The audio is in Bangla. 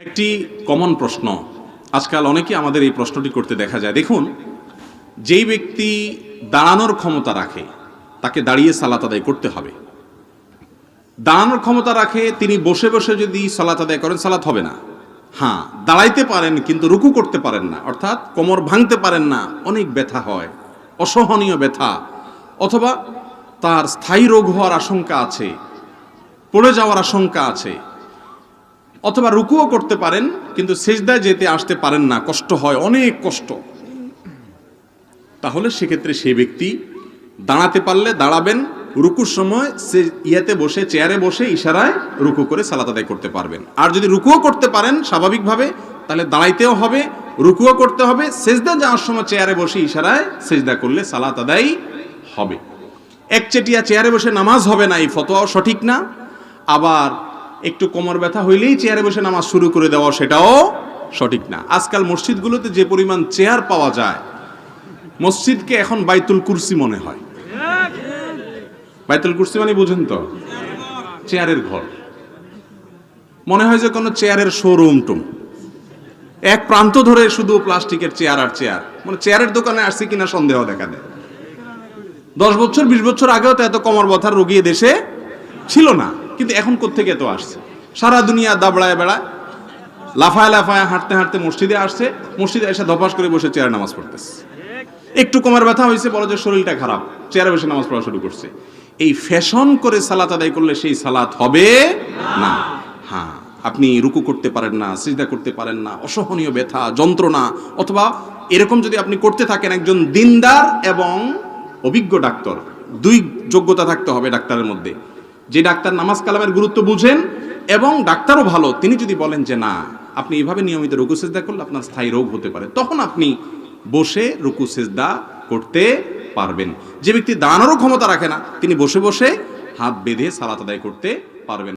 একটি কমন প্রশ্ন। আজকাল অনেকে আমাদের এই প্রশ্নটি করতে দেখা যায়। দেখুন, যেই ব্যক্তি দাঁড়ানোর ক্ষমতা রাখে, তাকে দাঁড়িয়ে সালাত আদায় করতে হবে। দাঁড়ানোর ক্ষমতা রাখে, তিনি বসে বসে যদি সালাত আদায় করেন, সালাত হবে না। হ্যাঁ দাঁড়াইতে পারেন, কিন্তু রুকু করতে পারেন না। অর্থাৎ কোমর ভাঙতে পারেন না। অনেক ব্যথা হয়, অসহনীয় ব্যথা। অথবা তার স্থায়ী রোগ হওয়ার আশঙ্কা আছে, পড়ে যাওয়ার আশঙ্কা আছে। অথবা রুকুও করতে পারেন, কিন্তু সেজদায় যেতে আসতে পারেন না। কষ্ট হয়, অনেক কষ্ট। তাহলে সেক্ষেত্রে সেই ব্যক্তি দাঁড়াতে পারলে দাঁড়াবেন, রুকুর সময় সে ইয়াতে বসে, চেয়ারে বসে ইশারায় রুকু করে সালাত আদায় করতে পারবেন। আর যদি রুকুও করতে পারেন স্বাভাবিকভাবে, তাহলে দাঁড়াইতেও হবে, রুকুও করতে হবে, সেজদা যাওয়ার সময় চেয়ারে বসে ইশারায় সেজদা করলে সালাত আদায় হবে। একচেটিয়া চেয়ারে বসে নামাজ হবে না, এই ফতোয়াও সঠিক না। আবার একটু কোমর ব্যথা হইলেই চেয়ারে বসে নামাজ শুরু করে দেওয়া সেটাও সঠিক না। আজকাল মসজিদগুলোতে যে পরিমাণ চেয়ার পাওয়া যায়, মসজিদকে এখন বাইতুল কুরসি মনে হয়। বাইতুল কুরসি মানে বুঝেন তো, চেয়ারের ঘর। মনে হয় যে কোনো চেয়ারের শোরুম টুম। এক প্রান্ত ধরে শুধু প্লাস্টিকের চেয়ার আর চেয়ার। মানে চেয়ারের দোকানে আসছে কিনা সন্দেহ দেখা দেয়। দশ বছর, বিশ বছর আগেও তো এত কমর ব্যথার রোগী দেশে ছিল না। কিন্তু এখন কোত্থেকে তো আসছে? সারা দুনিয়া দাবড়ায় বেড়ায়, লাফায় লাফায় হাঁটতে হাঁটতে মসজিদে আসছে, মসজিদে এসে ধপাস করে বসে চেয়ারে নামাজ পড়তেছে। একটু কোমর ব্যথা হয়েছে, বলো যে শরীরটা খারাপ, চেয়ারে বসে নামাজ পড়া শুরু করছে। এই ফ্যাশন করে সালাত আদায় করলে সেই সালাত হবে না। হ্যাঁ আপনি রুকু করতে পারেন না, সিজদা করতে পারেন না, অসহনীয় ব্যথা, যন্ত্রণা, অথবা এরকম যদি আপনি করতে থাকেন একজন দিনদার এবং অভিজ্ঞ ডাক্তার, দুই যোগ্যতা থাকতে হবে ডাক্তারের মধ্যে। যে ডাক্তার নামাজ কালামের গুরুত্ব বুঝেন এবং ডাক্তারও ভালো, তিনি যদি বলেন যে না, আপনি এভাবে নিয়মিত রুকু সেজদা করলে আপনার স্থায়ী রোগ হতে পারে, তখন আপনি বসে রুকু সেজদা করতে পারবেন। যে ব্যক্তি দাঁড়ানোরও ক্ষমতা রাখে না, তিনি বসে বসে হাত বেঁধে সালাত আদায় করতে পারবেন।